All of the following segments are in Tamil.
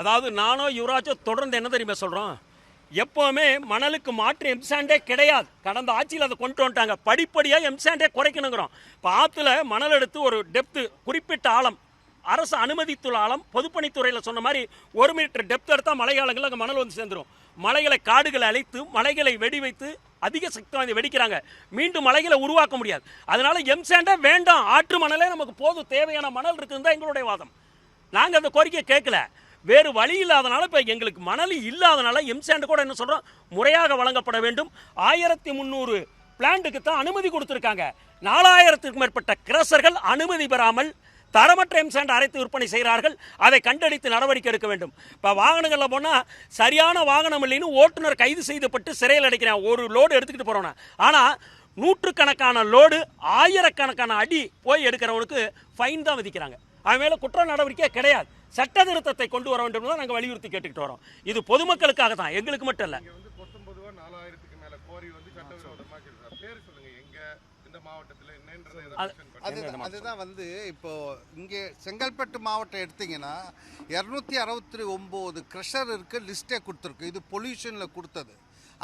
அதாவது நானோ யுவராஜோ தொடர்ந்து என்ன தெரியுமா சொல்கிறோம் எப்போவுமே மணலுக்கு மாற்று எம்சாண்டே கிடையாது. கடந்த ஆட்சியில் அதை கொண்டு வந்துட்டாங்க. படிப்படியாக எம்சாண்டே குறைக்கணுங்கிறோம். இப்போ ஆற்றுல மணல் எடுத்து ஒரு டெப்த்து குறிப்பிட்ட ஆழம் அரசு அனுமதித்துள்ள ஆழம் பொதுப்பணித்துறையில் சொன்ன மாதிரி ஒரு மீட்டர் டெப்த் எடுத்தால் மலையாளங்களில் அங்கே மணல் வந்து சேர்ந்துரும். மலைகளை காடுகளை அழைத்து மலைகளை வெடி வைத்து அதிக சக்தி வாய்ந்து வெடிக்கிறாங்க. மீண்டும் மலைகளை உருவாக்க முடியாது. அதனால எம்சாண்டே வேண்டாம். ஆற்று மணலே நமக்கு போதும். தேவையான மணல் இருக்குதுன்னு தான் எங்களுடைய வாதம். நாங்கள் அந்த கோரிக்கையை கேட்கல. வேறு வழி இல்லாதனால இப்போ எங்களுக்கு மணல் இல்லாதனால எம்சாண்ட் கூட என்ன சொல்கிறோம் முறையாக வழங்கப்பட வேண்டும். ஆயிரத்தி முந்நூறு பிளான்ட்டுக்கு தான் அனுமதி கொடுத்துருக்காங்க. நாலாயிரத்துக்கும் மேற்பட்ட கிரசர்கள் அனுமதி பெறாமல் தரமற்ற எம்சாண்ட் அரைத்து விற்பனை செய்கிறார்கள். அதை கண்டடித்து நடவடிக்கை எடுக்க வேண்டும். இப்போ வாகனங்களில் போனால் சரியான வாகனம் இல்லைன்னு ஓட்டுநர் கைது செய்யப்பட்டு சிறையில் அடைக்கிறேன். ஒரு லோடு எடுத்துக்கிட்டு போகிறோன்னா ஆனால் நூற்றுக்கணக்கான லோடு ஆயிரக்கணக்கான அடி போய் எடுக்கிறவனுக்கு ஃபைன் தான் விதிக்கிறாங்க. அவன் மேலே குற்ற நடவடிக்கை கிடையாது. சட்ட திருத்தத்தை கொண்டு வர வேண்டும் தான் நாங்கள் வலியுறுத்தி கேட்டுக்கிட்டு வரோம். இது பொதுமக்களுக்காக தான் எங்களுக்கு மட்டும் இல்லை. அதுதான் அதுதான் வந்து இப்போ இங்கே செங்கல்பட்டு மாவட்டம் எடுத்தீங்கன்னா இரநூத்தி அறுபத்தி ஒம்பது க்ரஷர் இருக்கு லிஸ்ட்டே கொடுத்துருக்கு. இது பொல்யூஷனில் கொடுத்தது.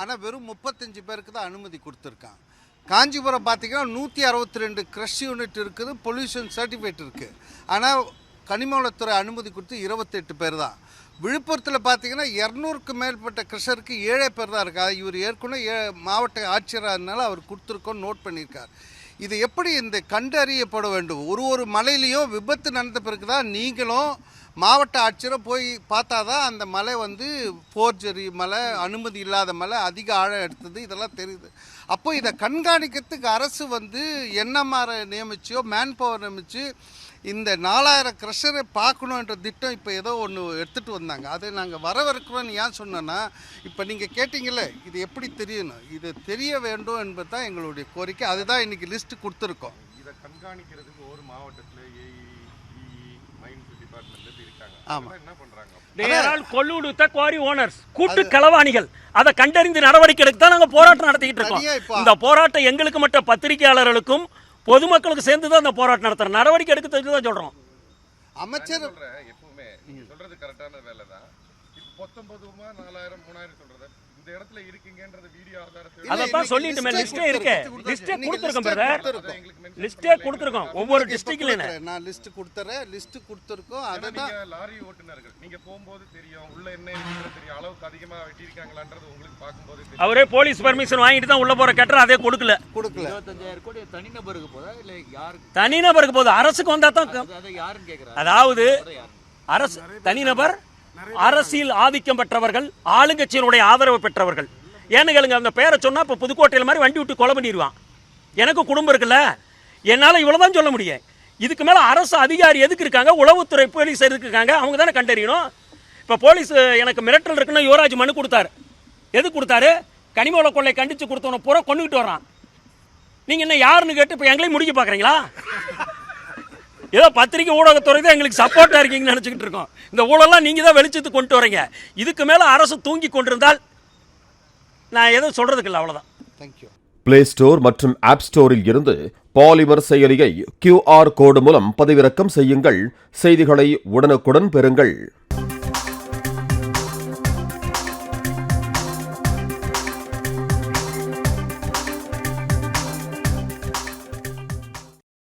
ஆனால் வெறும் முப்பத்தஞ்சு பேருக்கு தான் அனுமதி கொடுத்துருக்கான் காஞ்சிபுரம் பார்த்தீங்கன்னா நூற்றி அறுபத்தி ரெண்டு க்ரஷ் யூனிட் இருக்குது பொல்யூஷன் சர்டிஃபிகேட் இருக்குது ஆனால் கனிமவளத்துறை அனுமதி கொடுத்து இருபத்தெட்டு பேர் தான். விழுப்புரத்தில் பார்த்தீங்கன்னா இரநூறுக்கு மேற்பட்ட கிருஷருக்கு ஏழே பேர் தான் இருக்கா இவர் ஏற்கனவே ஏ மாவட்ட ஆட்சியராக இருந்தாலும் அவர் கொடுத்துருக்கோம் நோட் பண்ணியிருக்கார். இது எப்படி இந்த கண்டறியப்பட வேண்டும்? ஒரு ஒரு மலையிலையும் விபத்து நடந்த பிறகு தான் நீங்களும் மாவட்ட ஆட்சியரும் போய் பார்த்தா தான் அந்த மலை வந்து ஃபோர்ஜரி மலை அனுமதி இல்லாத மலை அதிக ஆழம் எடுத்தது இதெல்லாம் தெரியுது. அப்போ இதை கண்காணிக்கிறதுக்கு அரசு வந்து என்ன மாற நியமிச்சோ மேன் பவர் நியமித்து இந்த நாலாயிரம் க்ரஷரை பார்க்கணுன்ற திட்டம் இப்போ ஏதோ ஒன்று எடுத்துகிட்டு வந்தாங்க. அதை நாங்கள் வரவிருக்கிறோன்னு ஏன் சொன்னோன்னா இப்போ நீங்கள் கேட்டிங்கல்ல இது எப்படி தெரியணும்? இது தெரிய வேண்டும் என்பது தான் எங்களுடைய கோரிக்கை. அதுதான் இன்றைக்கி லிஸ்ட்டு கொடுத்துருக்கோம். இதை கண்காணிக்கிறதுக்கு ஒரு மாவட்டத்துல குவாரி ஓனர்ஸ் கூட்டு களவாணிகள் அதை கண்டறிந்து நடவடிக்கை எடுக்க தான் நாங்கள் போராட்டம் நடத்திக்கிட்டு இருக்கோம். இந்த போராட்டம் எங்களுக்கு மட்டும் பத்திரிகையாளர்களுக்கும் பொதுமக்களுக்கு சேர்ந்து தான் இந்த போராட்டம் நடத்துறோம் நடவடிக்கை எடுக்க தெரிஞ்சு தான் சொல்கிறோம் அமைச்சர் எப்பவுமே. நீங்க சொல்றது கரெக்டான வேலை தான் இப்போ பத்தொன்பதுமா நாலாயிரம் மூணாயிரம் சொல்றது. இந்த இடத்துல இருக்கீங்கன்றது வீடியோ ஆதாரத்தை இன்னைக்கு சொல்லிட்டுமே லிஸ்டே இருக்கு. லிஸ்டே கொடுத்துருக்கோம் பிரதர் லிஸ்டே. கொடுத்துருக்கோம். ஒவ்வொரு கொடுக்குறேன். நான் லிஸ்ட் கொடுத்துறேன். லிஸ்ட் கொடுத்துருக்கோம். அதை தான் நீங்க லாரி ஓட்டுநர்கள். நீங்க போகும்போது தெரியும். உள்ள என்ன இருக்குன்றது தெரியும். அளவுக்கு அதிகமா வெட்டியிருக்காங்களான்றது உங்களுக்கு பார்க்கும்போது தெரியும். அவரே போலீஸ் பர்மிஷன் வாங்கிட்டு தான் உள்ள போற கேட்டர் அதே கொடுக்கல. கொடுக்கல. இருபத்தஞ்சாயிரம் கோடி தனிநபருக்கு போதா? இல்ல யாருக்கு? தனிநபருக்கு போகுது அரசுக்கு வந்தா தான் க- அதை யாருன்னு கேக்குறாரு அதாவது அரசு தனிநபர் அரசியல் ஆதிக்கம் பெற்றவர்கள் ஆளுங்கட்சியினுடைய ஆதரவு பெற்றவர்கள். ஏன்னு கேளுங்க அந்த பேரை சொன்னால் இப்போ புதுக்கோட்டையில் மாதிரி வண்டி விட்டு கொலை பண்ணிடுவான். எனக்கு குடும்பம் இருக்குல்ல என்னால் இவ்வளோ தான் சொல்ல முடியும். இதுக்கு மேலே அரசு அதிகாரி எதுக்கு இருக்காங்க? உளவுத்துறை போலீஸ் எதுக்கு இருக்காங்க? அவங்க தானே கண்டறியணும். இப்போ போலீஸ் எனக்கு மிரட்டல் இருக்குன்னு யுவராஜ் மனு கொடுத்தாரு. எது கொடுத்தாரு? கனிமவள கொள்ளை கண்டித்து கொடுத்தவனை பூரா கொண்டுகிட்டு வர்றான். நீங்கள் என்ன யாருன்னு கேட்டு இப்போ எங்களையும் முடிக்க பார்க்குறீங்களா ஏதோ பத்திரிக்கை ஊடகத்துறை தான் எங்களுக்கு சப்போர்ட்டாக இருக்கீங்கன்னு நினச்சிக்கிட்டு இருக்கோம். இந்த ஊழலாம் நீங்கள் தான் வெளிச்சத்துக்கு கொண்டு வரீங்க. இதுக்கு மேலே அரசு தூங்கி கொண்டிருந்தால் நான் எதுவும் சொல்கிறதுக்கு இல்லை அவ்வளோதான் தேங்க்யூ பிளே ஸ்டோர் மற்றும் ஆப் ஸ்டோரில் இருந்து பாலிமர் செயலியை கியூஆர் கோடு மூலம் பதிவிறக்கம் செய்யுங்கள். செய்திகளை உடனுக்குடன் பெறுங்கள்.